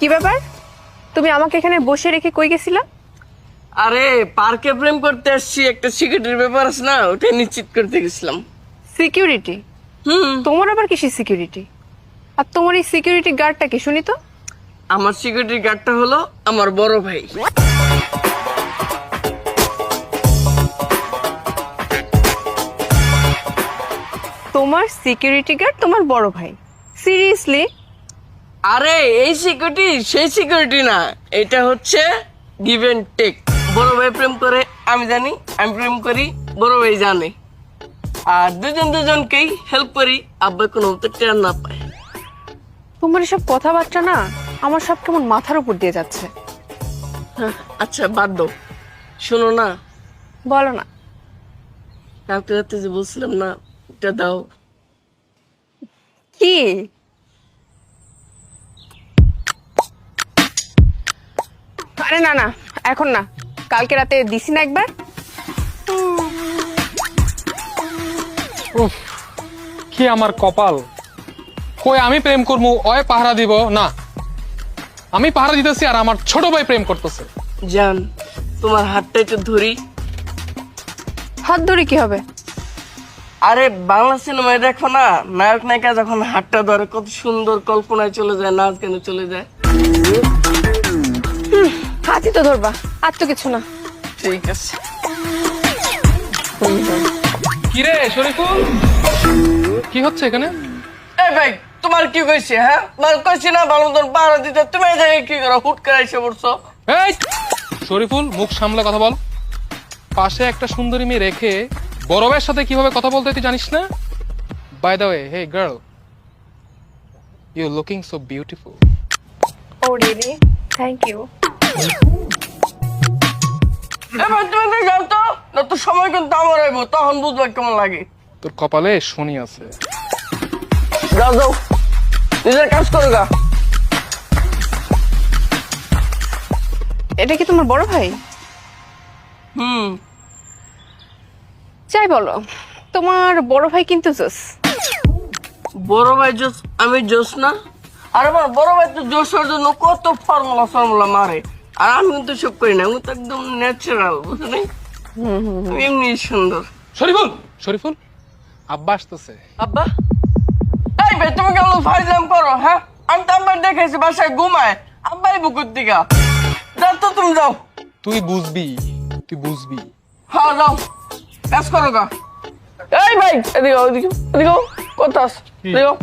কি ব্যাপার? তুমি আমাকে এখানে বসে রেখে কই গেছিলা? আরে পার্কে প্রেম করতে আসছি একটা সিকিউরিটির ব্যাপার আছে না ওটা নিশ্চিত করতে গেছিলাম। সিকিউরিটি হুম। তোমার আবার কিসের সিকিউরিটি আর তোমার এই সিকিউরিটি গার্ডটা কি শুনি তো? আমার সিকিউরিটি গার্ডটা হলো আমার বড় ভাই। তোমার সিকিউরিটি গার্ড তোমার বড় ভাই। সিরিয়াসলি আরে এই সিকিউরিটি সেই সিকিউরিটি না। এটা হচ্ছে গিভ এন্ড টেক বড় ভাই প্রেম করে আমি জানি আমি প্রেম করি বড় ভাই জানে। আর দুজন দুজনকেই হেল্প করি আব্বা কোনো টের না পায়। তোমার এসব কথাবার্তা না আমার সব কেমন মাথার উপর দিয়ে যাচ্ছে। হ্যাঁ, আচ্ছা বাদ দাও। শোনো না। বলো না। কালকে রাতে যে বলছিলাম না এটা দাও। কি? আরে না না এখন না। কালকে রাতে দিছি না একবার। উফ কি আমার কপাল। কই আমি প্রেম করব অয় পাহারা দিব না। আমি পাহারা দিতেছি আর আমার ছোট ভাই প্রেম করতেছে। জান তোমার হাতটা একটু ধরি। হাত ধরে কি হবে? আরে বাংলা সিনেমায় দেখো না নায়ক নায়িকা যখন হাতটা ধরে কত সুন্দর কল্পনায় চলে যায় নাচ গানে চলে যায়। হাতই তো ধরবা আর তো কিছু না। ঠিক আছে। কিরে শরীফুল কি হচ্ছে এখানে? এই ভাই তোমার কি কইছে হ্যাঁ? মানে কইছি না ভালো মতন পাহারা দিতে। তুমি এই জায়গায় কি করো? হুট করে এসে পড়ছো। এই শরীফুল মুখ সামলে কথা বল। পাশে একটা সুন্দরী মেয়ে রেখে বড় ভাইয়ের সাথে কীভাবে কথা বলতে তুই জানিস না? By the way hey girl you looking so beautiful oh really thank you এই তুমি তো যাও তো। না তো সময় কিন্তু আমার আইবো তখন বুঝবা কেমন লাগে। তোর কপালে শনি আছে। যাও যাও। নিজের কাজ করো গা। এটা কি তোমার বড় ভাই? হুম। যাই বলো তোমার বড় ভাই কিন্তু জোস। বড় ভাই জোস আমি জোস না। আর আমার বড় ভাই তো জোসের জন্য কত ফর্মুলা ফর্মুলা মারে। আর আমি কিন্তু সব করি না আমি তো একদম ন্যাচারাল বুঝলি আমি এমনি সুন্দর। শরীফুল শরীফুল আব্বা আসতেছে। আব্বা? এই ভাই তুমি কেমন ফাইজলাম করো হ্যাঁ? আমি তো আব্বার দেখেছি বাসায় ঘুমায়। আব্বাই বুকুর দিকা। যাও তো তুমি যাও। তুই বুঝবি তুই বুঝবি। হ্যাঁ যাও। কাজ করো গা। এই ভাই এদিকে এদিকে আও।